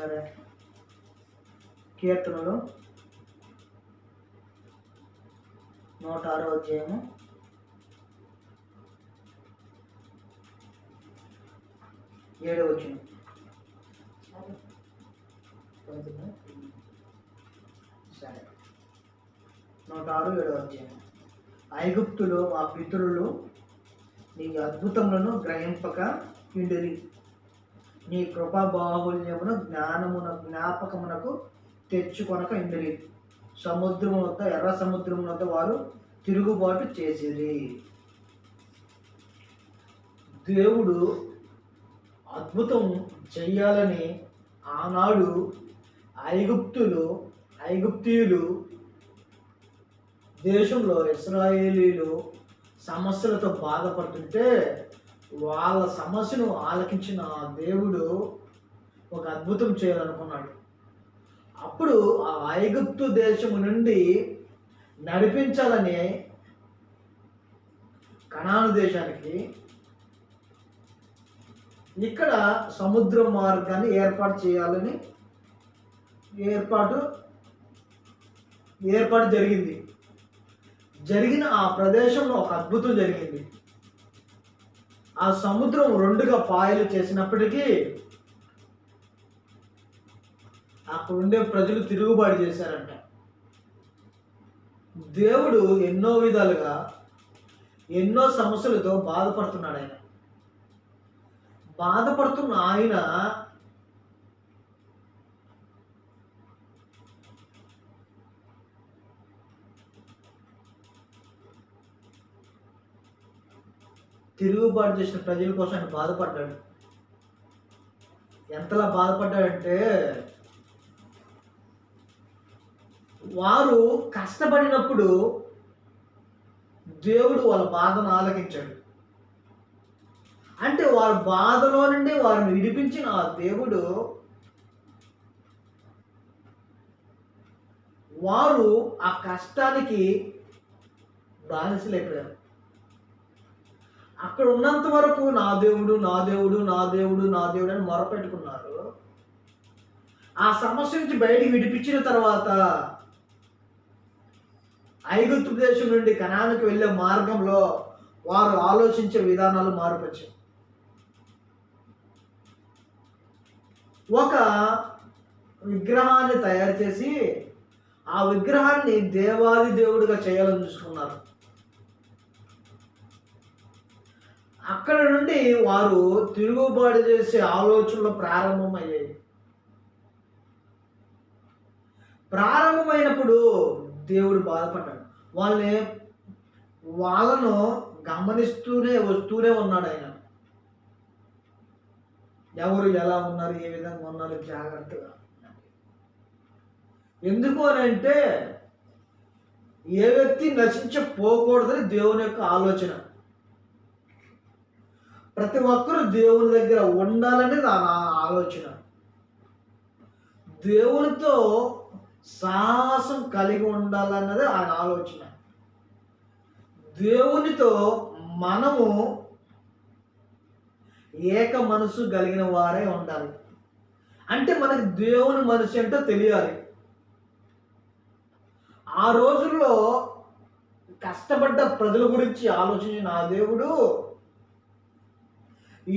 సరే. కీర్తనలు. నూట ఆరో అధ్యాయము. ఏడో వచ్చిన సరే. నూట ఆరు ఏడో అధ్యాయం ఐగుప్తులో మా పితరులు నీ అద్భుతములను గ్రహింపక పిండిరి నీ కృపా బాహుల్యమును జ్ఞానమున జ్ఞాపకమునకు తెచ్చుకొనక ఇండిరి. సముద్రము వద్ద ఎర్ర సముద్రం వద్ద వారు తిరుగుబాటు చేసిరి. దేవుడు అద్భుతం చెయ్యాలని ఆనాడు ఐగుప్తులు ఐగుప్తీయులు దేశంలో ఇస్రాయేలీలు సమస్యలతో బాధపడుతుంటే వాళ్ళ సమస్యను ఆలకించిన దేవుడు ఒక అద్భుతం చేయాలనుకున్నాడు. అప్పుడు ఆ ఐగుప్తు దేశము నుండి నడిపించాలని కణాను దేశానికి ఇక్కడ సముద్ర మార్గాన్ని ఏర్పాటు చేయాలని ఏర్పాటు ఏర్పాటు జరిగింది. జరిగిన ఆ ప్రదేశంలో ఒక అద్భుతం జరిగింది. ఆ సముద్రం రెండుగా పాయలు చేసినప్పటికీ అక్కడ ఉండే ప్రజలు తిరుగుబాటు చేశారంట. దేవుడు ఎన్నో విధాలుగా ఎన్నో సమస్యలతో బాధపడుతున్నాడు ఆయన. బాధపడుతున్న ఆయన తిరుగుబాటు చేసిన ప్రజల కోసం ఆయన బాధపడ్డాడు. ఎంతలా బాధపడ్డాడంటే వారు కష్టపడినప్పుడు దేవుడు వాళ్ళ బాధను ఆలకించాడు. అంటే వారి బాధలో నుండి వారిని విడిపించిన ఆ దేవుడు వారు ఆ కష్టానికి బానిసలైపోయారు. అక్కడ ఉన్నంత వరకు నా దేవుడు నా దేవుడు నా దేవుడు నా దేవుడు అని మొరపెట్టుకున్నారు. ఆ సమస్య నుంచి బయటికి విడిపించిన తర్వాత ఐగుప్తు దేశం నుండి కణానికి వెళ్ళే మార్గంలో వారు ఆలోచించే విధానాలు మార్పొచ్చాయి ఒక విగ్రహాన్ని తయారు చేసి ఆ విగ్రహాన్ని దేవాది దేవుడిగా చేయాలని చూసుకున్నారు. అక్కడ నుండి వారు తిరుగుబాటు చేసే ఆలోచనలు ప్రారంభమయ్యాయి. ప్రారంభమైనప్పుడు దేవుడు బాధపడ్డాడు. వాళ్ళని వాళ్ళను గమనిస్తూనే వస్తూనే ఉన్నాడు ఆయన. ఎవరు ఎలా ఉన్నారు ఏ విధంగా ఉన్నారు జాగ్రత్తగా? ఎందుకు అని అంటే ఏ వ్యక్తి నశించపోకూడదని దేవుని యొక్క ఆలోచన. ప్రతి ఒక్కరూ దేవుని దగ్గర ఉండాలనేది ఆ నా ఆలోచన. దేవునితో సాహసం కలిగి ఉండాలన్నది ఆయన ఆలోచన. దేవునితో మనము ఏక మనసు కలిగిన వారే ఉండాలి. అంటే మనకి దేవుని మనసు ఏంటో తెలియాలి. ఆ రోజుల్లో కష్టపడ్డ ప్రజల గురించి ఆలోచించిన ఆ దేవుడు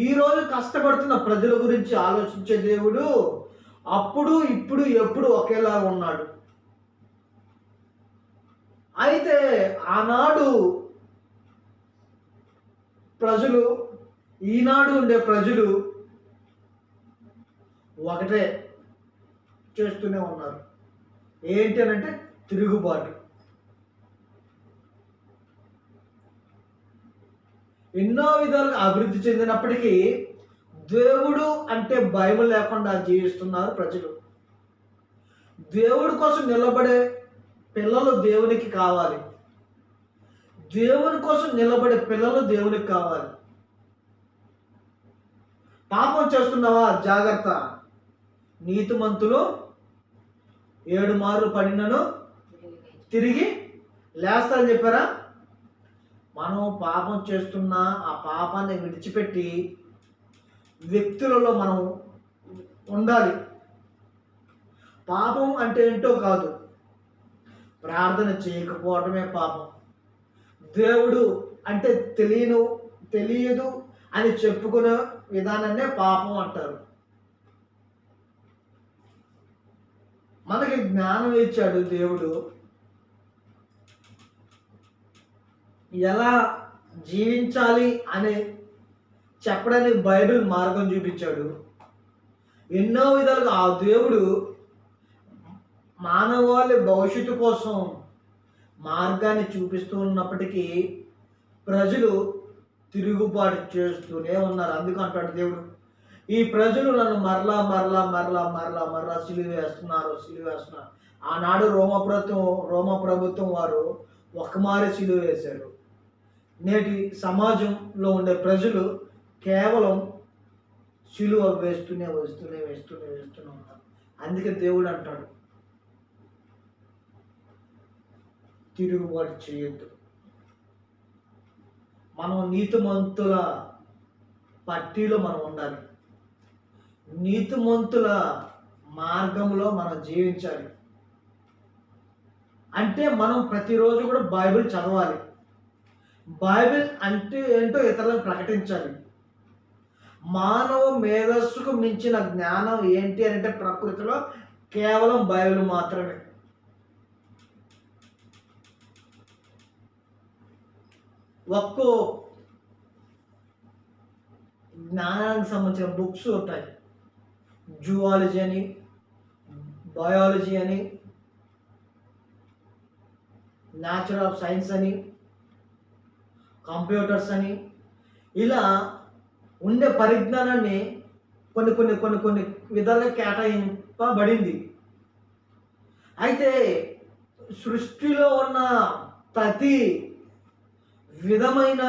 ఈరోజు కష్టపడుతున్న ప్రజల గురించి ఆలోచించే దేవుడు అప్పుడు ఇప్పుడు ఎప్పుడు ఒకేలా ఉన్నాడు. అయితే ఆనాడు ప్రజలు ఈనాడు ఉండే ప్రజలు ఒకటే చేస్తూనే ఉన్నారు. ఏంటి అని అంటే తిరుగుబాటు. ఎన్నో విధాలుగా అభివృద్ధి చెందినప్పటికీ దేవుడు అంటే భయం లేకుండా జీవిస్తున్నారు ప్రజలు. దేవుడి కోసం నిలబడే పిల్లలు దేవునికి కావాలి. దేవుని కోసం నిలబడే పిల్లలు దేవునికి కావాలి. పాపం చేస్తున్నావా? జాగ్రత్త. నీతిమంతులు ఏడు మార్లు పడినను తిరిగి తిరిగి లేస్తారని చెప్పారా? మనం పాపం చేస్తున్న ఆ పాపాన్ని విడిచిపెట్టి వ్యక్తులలో మనం ఉండాలి. పాపం అంటే ఏంటో కాదు. ప్రార్థన చేయకపోవటమే పాపం. దేవుడు అంటే తెలియను తెలియదు అని చెప్పుకునే విధానాన్నే పాపం అంటారు. మనకి జ్ఞానం ఇచ్చాడు దేవుడు. ఎలా జీవించాలి అనే చెప్పడానికి బైబిల్ మార్గం చూపించాడు. ఎన్నో విధాలుగా ఆ దేవుడు మానవాళి భవిష్యత్తు కోసం మార్గాన్ని చూపిస్తూ ఉన్నప్పటికీ ప్రజలు తిరుగుబాటు చేస్తూనే ఉన్నారు. అందుకు అంటాడు దేవుడు ఈ ప్రజలు నన్ను మరలా మరలా మరలా మరలా మరలా సిలువ వేస్తున్నారు సిలువ వేస్తున్నారు. ఆనాడు రోమ ప్రభుత్వం రోమ ప్రభుత్వం వారు ఒక మారి సిలువ వేశారు. నేటి సమాజంలో ఉండే ప్రజలు కేవలం సిలువ వేస్తూనే వేస్తూనే వేస్తూనే వేస్తూనే ఉన్నారు అందుకే దేవుడు అంటాడు తిరుగుబాటు చేయొద్దు. మనం నీతిమంతుల పట్టీలో మనం ఉండాలి. నీతిమంతుల మార్గంలో మనం జీవించాలి. అంటే మనం ప్రతిరోజు కూడా బైబిల్ చదవాలి. బైబిల్ అంటే ఏంటో ఇతరులకు ప్రకటించాలి. మానవ మేధస్సుకు మించిన జ్ఞానం ఏంటి అంటే ప్రకృతిలో కేవలం బైబిల్ మాత్రమే. ఒక్కో జ్ఞానానికి సంబంధించిన బుక్స్ ఉంటాయి. జువాలజీ అని బయాలజీ అని న్యాచురల్ ఆఫ్ సైన్స్ అని కంప్యూటర్స్ అని. ఇలా ఉండే పరిజ్ఞానాన్ని కొన్ని కొన్ని కొన్ని కొన్ని విధాలుగా కేటాయింపబడింది. అయితే సృష్టిలో ఉన్న ప్రతి విధమైన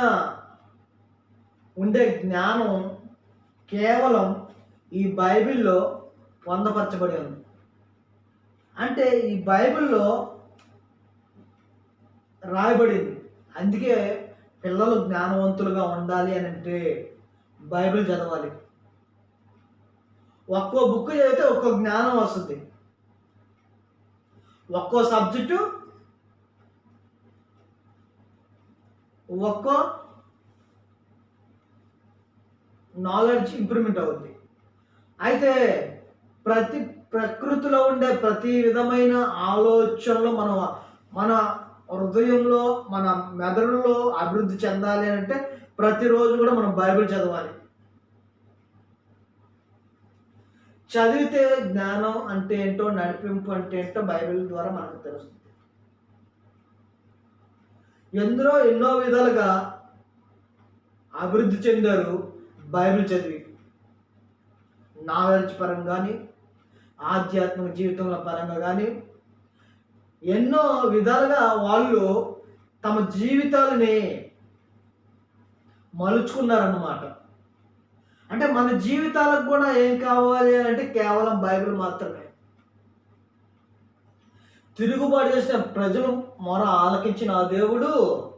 ఉండే జ్ఞానం కేవలం ఈ బైబిల్లో పొందపరచబడి ఉంది. అంటే ఈ బైబిల్లో రాయబడింది. అందుకే పిల్లలు జ్ఞానవంతులుగా ఉండాలి అని అంటే బైబిల్ చదవాలి. ఒక్కో బుక్ చదివితే ఒక్కో జ్ఞానం వస్తుంది. ఒక్కో సబ్జెక్టు ఒక్కో నాలెడ్జ్ ఇంప్రూవ్మెంట్ అవుద్ది. అయితే ప్రతి ప్రకృతిలో ఉండే ప్రతి విధమైన ఆలోచనలు మనం మన హృదయంలో మన మెదడులో అభివృద్ధి చెందాలి అని అంటే ప్రతిరోజు కూడా మనం బైబిల్ చదవాలి. చదివితే జ్ఞానం అంటే ఏంటో నడిపింపు అంటే ఏంటో బైబిల్ ద్వారా మనకు తెలుస్తుంది. ఎందరో ఎన్నో విధాలుగా అభివృద్ధి చెందారు బైబిల్ చదివి. నాలెడ్జ్ పరంగా కానీ ఆధ్యాత్మిక జీవితంలో పరంగా కానీ ఎన్నో విధాలుగా వాళ్ళు తమ జీవితాలని మలుచుకున్నారన్నమాట. అంటే మన జీవితాలకు కూడా ఏం కావాలి అంటే కేవలం బైబిల్ మాత్రమే. తిరుగుబాటు చేసిన ప్రజలు మొర ఆలకించిన ఆ దేవుడు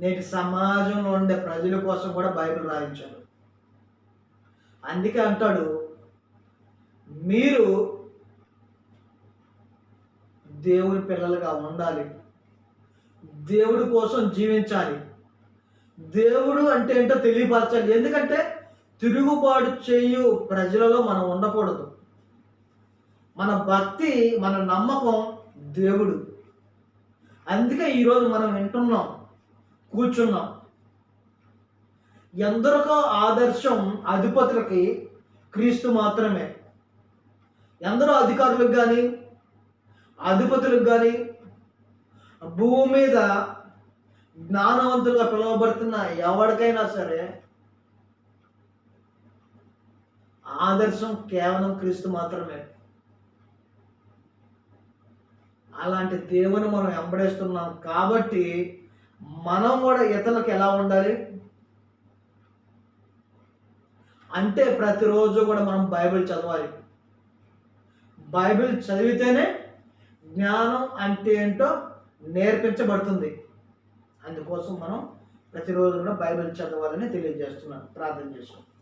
నేటి సమాజంలో ఉండే ప్రజల కోసం కూడా బైబిల్ రాయించాడు. అందుకే అంటాడు మీరు దేవుని పిల్లలుగా ఉండాలి. దేవుడి కోసం జీవించాలి. దేవుడు అంటే ఏంటో తెలియపరచాలి. ఎందుకంటే తిరుగుబాటు చేయు ప్రజలలో మనం ఉండకూడదు. మన భక్తి మన నమ్మకం దేవుడు. అందుకే ఈరోజు మనం వింటున్నాం కూర్చున్నాం. ఎందరికో ఆదర్శం అధిపతులకి క్రీస్తు మాత్రమే. ఎందరో అధికారులకు కానీ అధిపతులకు కానీ భూమి మీద జ్ఞానవంతులుగా పిలువబడుతున్న ఎవరికైనా సరే ఆదర్శం కేవలం క్రీస్తు మాత్రమే. అలాంటి దేవుని మనం వెంబడేస్తున్నాం కాబట్టి మనం కూడా ఇతరులకు ఎలా ఉండాలి? అంటే ప్రతిరోజు కూడా మనం బైబిల్ చదవాలి. బైబిల్ చదివితేనే జ్ఞానం అంటే ఏంటో నేర్పించబడుతుంది. అందుకోసం మనం ప్రతిరోజు కూడా బైబిల్ చదవాలని తెలియజేస్తున్నాను. ప్రార్థన చేసుకుంటాం